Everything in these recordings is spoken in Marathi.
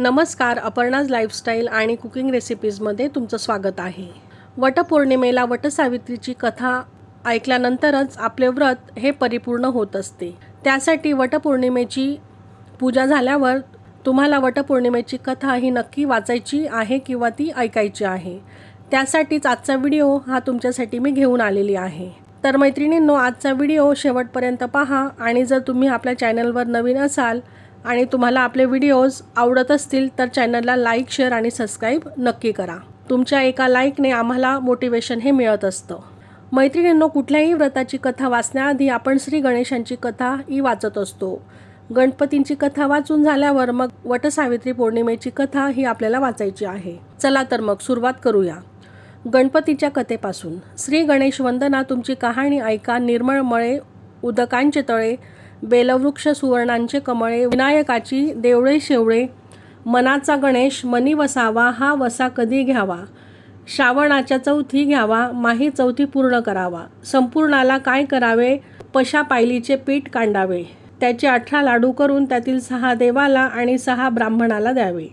नमस्कार अपर्णाज लाईफस्टाईल आणि कुकिंग रेसिपीजमध्ये तुमचं स्वागत आहे. वटपौर्णिमेला वटसावित्रीची कथा ऐकल्यानंतरच आपले व्रत हे परिपूर्ण होत असते. त्यासाठी वटपौर्णिमेची पूजा झाल्यावर तुम्हाला वटपौर्णिमेची कथा ही नक्की वाचायची आहे किंवा ती ऐकायची आहे. त्यासाठीच आजचा व्हिडिओ हा तुमच्यासाठी मी घेऊन आलेली आहे. तर मैत्रिणींनो आजचा व्हिडिओ शेवटपर्यंत पहा आणि जर तुम्ही आपल्या चॅनलवर नवीन असाल आणि तुम्हाला आपले व्हिडिओज आवडत असतील तर चॅनलला लाईक शेअर आणि सबस्क्राईब नक्की करा. तुमच्या एका लाईकने आम्हाला मोटिवेशन हे मिळत असतं. मैत्रिणींनो कुठल्याही व्रताची कथा वाचण्याआधी आपण श्री गणेशांची कथा ही वाचत असतो. गणपतींची कथा वाचून झाल्यावर मग वटसावित्री पौर्णिमेची कथा ही आपल्याला वाचायची आहे. चला तर मग सुरुवात करूया. गणपतीच्या कथेपासून. श्री गणेश वंदना तुमची कहाणी ऐका निर्मळ मळे उदकांचे तळे बेलवृक्ष सुवर्णांचे कमळे विनायकाची देवळे शेवळे मनाचा गणेश मनी वसावा हा वसा कधी घ्यावा? श्रावणाच्या चौथी घ्यावा माही चौथी पूर्ण करावा. संपूर्णाला काय करावे? पशा पायलीचे पीठ कांडावे. त्याचे अठरा लाडू करून त्यातील सहा देवाला आणि सहा ब्राह्मणाला द्यावे.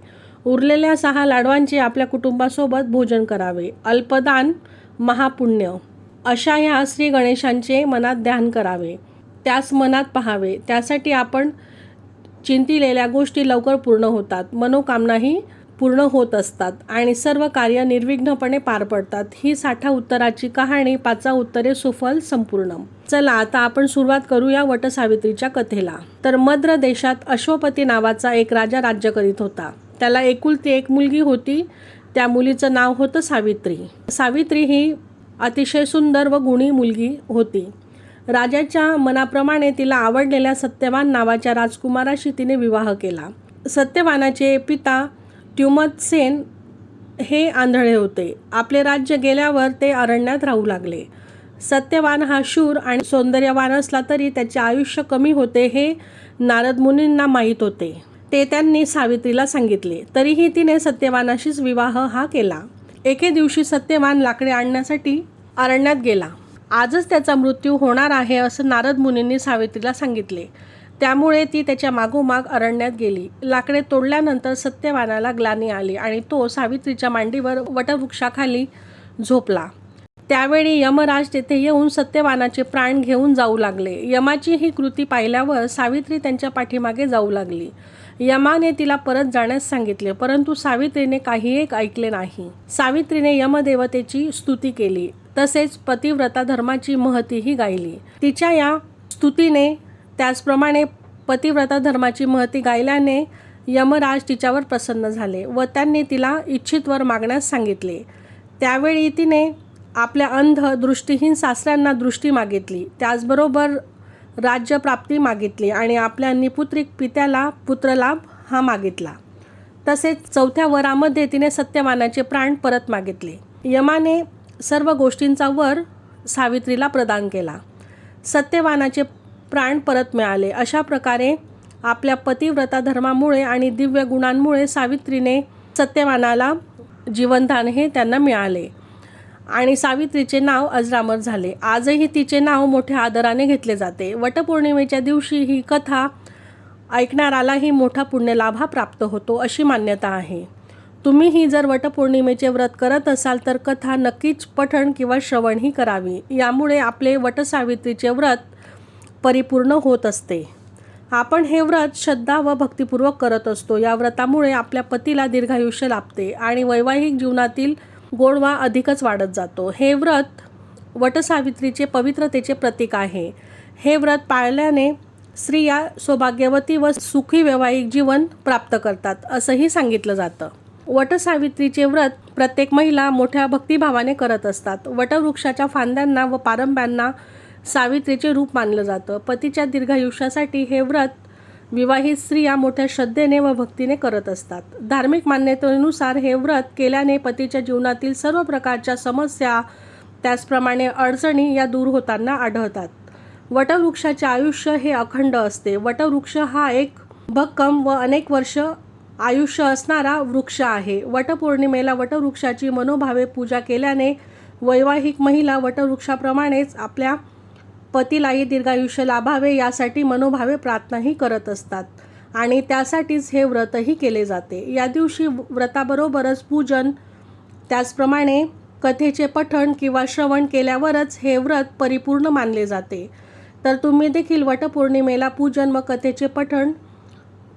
उरलेल्या सहा लाडवांचे आपल्या कुटुंबासोबत भोजन करावे. अल्पदान महापुण्य. अशा ह्या श्री गणेशांचे मनात ध्यान करावे. त्यास मनात पहावे. त्यासाठी आपण चिंतिलेल्या गोष्टी लवकर पूर्ण होतात. मनोकामनाही पूर्ण होत असतात आणि सर्व कार्य निर्विघ्नपणे पार पडतात. ही साठा उत्तराची कहाणी पाचा उत्तरे सुफल संपूर्ण. चला आता आपण सुरुवात करूया वटसावित्रीच्या कथेला. तर मद्र देशात अश्वपती नावाचा एक राजा राज्य करीत होता. त्याला एकुलती एक मुलगी होती. त्या मुलीचं नाव होतं सावित्री. सावित्री ही अतिशय सुंदर व गुणी मुलगी होती. राजाच्या मनाप्रमाणे तिला आवडलेल्या सत्यवान नावाच्या राजकुमाराशी तिने विवाह केला. सत्यवानाचे पिता ट्युमतसेन हे आंधळे होते. आपले राज्य गेल्यावर ते अरण्यात राहू लागले. सत्यवान हा शूर आणि सौंदर्यवान असला तरी त्याचे आयुष्य कमी होते हे नारद मुनींना माहीत होते. ते त्यांनी सावित्रीला सांगितले. तरीही तिने सत्यवानाशीच विवाह हा केला. एके दिवशी सत्यवान लाकडे आणण्यासाठी अरण्यात गेला. आजच त्याचा मृत्यू होणार आहे असं नारद मुनींनी सावित्रीला सांगितले. त्यामुळे ती त्याच्या मागोमाग अरण्यात गेली. लाकडे तोडल्यानंतर सत्यवानाला ग्लानी आली आणि तो सावित्रीच्या मांडीवर वटवृक्षाखाली झोपला. त्यावेळी यमराज तेथे येऊन सत्यवानाचे प्राण घेऊन जाऊ लागले. यमाची ही कृती पाहिल्यावर सावित्री त्यांच्या पाठीमागे जाऊ लागली. यमाने तिला परत जाण्यास सांगितले परंतु सावित्रीने काही एक ऐकले नाही. सावित्रीने यमदेवतेची स्तुती केली. तसेच पतिव्रता धर्माची महतीही गायली. तिच्या या स्तुतीने त्याचप्रमाणे पतिव्रता धर्माची महती गायल्याने यमराज तिच्यावर प्रसन्न झाले व त्यांनी तिला इच्छित वर मागण्यास सांगितले. त्यावेळी तिने आपल्या अंध दृष्टीहीन सासऱ्यांना दृष्टी मागितली. त्याचबरोबर राज्यप्राप्ती मागितली आणि आपल्या निपुत्रिक पित्याला पुत्रलाभ हा मागितला. तसेच चौथ्या वरामध्ये तिने सत्यवानाचे प्राण परत मागितले. यमाने सर्व गोष्टींचा वर सावित्रीला प्रदान केला. सत्यवानाचे प्राण परत मिळाले. अशा प्रकारे आपल्या पतिव्रता धर्मामुळे आणि दिव्य गुणांमुळे सावित्रीने सत्यवानाला जीवनदान हे त्यांना मिळाले आणि सावित्रीचे नाव अजरामर झाले. आजही तिचे नाव मोठ्या आदराने घेतले जाते. वटपौर्णिमेच्या दिवशी ही कथा ऐकणारालाही मोठा पुण्यलाभ प्राप्त होतो अशी मान्यता आहे. तुम्हीही जर वटपौर्णिमेचे व्रत करत असाल तर कथा नक्कीच पठण किंवा श्रवणही करावी. यामुळे आपले वटसावित्रीचे व्रत परिपूर्ण होत असते. आपण हे व्रत श्रद्धा व भक्तिपूर्वक करत असतो. या व्रतामुळे आपल्या पतीला दीर्घायुष्य लाभते आणि वैवाहिक जीवनातील गोडवा अधिकच वाढत जातो. हे व्रत वटसावित्रीचे पवित्रतेचे प्रतीक आहे. हे व्रत पाळल्याने स्त्रिया सौभाग्यवती व सुखी वैवाहिक जीवन प्राप्त करतात असंही सांगितलं जातं. वटसावित्रीचे व्रत प्रत्येक महिला मोठ्या भक्तिभावाने करत असतात. वटवृक्षाच्या फांद्यांना व पारंब्यांना सावित्रीचे रूप मानलं जातं. पतीच्या दीर्घायुष्यासाठी हे व्रत विवाहित स्त्रिया मोठ्या श्रद्धेने व भक्तीने करत असतात. धार्मिक मान्यतेनुसार हे व्रत केल्याने पतीच्या जीवनातील सर्व प्रकारच्या समस्या त्याचप्रमाणे अडचणी या दूर होताना आढळतात. वटवृक्षाचे आयुष्य हे अखंड असते. वटवृक्ष हा एक भक्कम व अनेक वर्ष आयुष्य असणारा वृक्ष आहे. वटपौर्णिमेला वटवृक्षाची मनोभावे पूजा केल्याने वैवाहिक महिला वटवृक्षाप्रमाणेच आपल्या पतीलाही दीर्घायुष्य लाभावे यासाठी मनोभावे प्रार्थनाही करत असतात आणि त्यासाठीच हे व्रतही केले जाते. या दिवशी व्रताबरोबरच पूजन त्याचप्रमाणे कथेचे पठण किंवा श्रवण केल्यावरच हे व्रत परिपूर्ण मानले जाते. तर तुम्ही देखील वटपौर्णिमेला पूजन व कथेचे पठण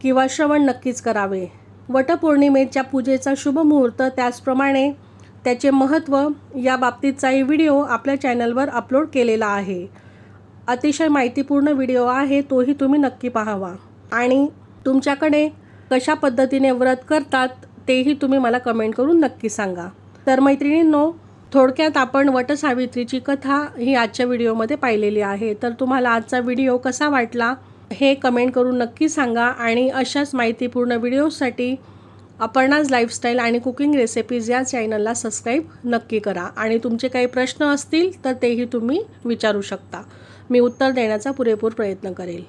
किंवा श्रवण नक्कीच करावे. वटपौर्णिमेच्या पूजेचा शुभ मुहूर्त त्याचप्रमाणे त्याचे महत्त्व या बाबतीतचाही व्हिडिओ आपल्या चॅनलवर अपलोड केलेला आहे. अतिशय माहितीपूर्ण व्हिडिओ आहे तोही तुम्ही नक्की पाहावा. आणि तुमच्याकडे कशा पद्धतीने व्रत करतात तेही तुम्ही मला कमेंट करून नक्की सांगा. तर मैत्रिणींनो थोडक्यात आपण वटसावित्रीची कथा ही आजच्या व्हिडिओमध्ये पाहिलेली आहे. तर तुम्हाला आजचा व्हिडिओ कसा वाटला हे कमेंट करून नक्की सांगा आणि अशाच माहितीपूर्ण व्हिडिओसाठी अपर्णाज लाईफस्टाईल आणि कुकिंग रेसिपीज या चॅनलला सबस्क्राईब नक्की करा. आणि तुमचे काही प्रश्न असतील तर तेही तुम्ही विचारू शकता. मी उत्तर देण्याचा पुरेपूर प्रयत्न करेल.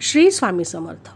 श्री स्वामी समर्थ.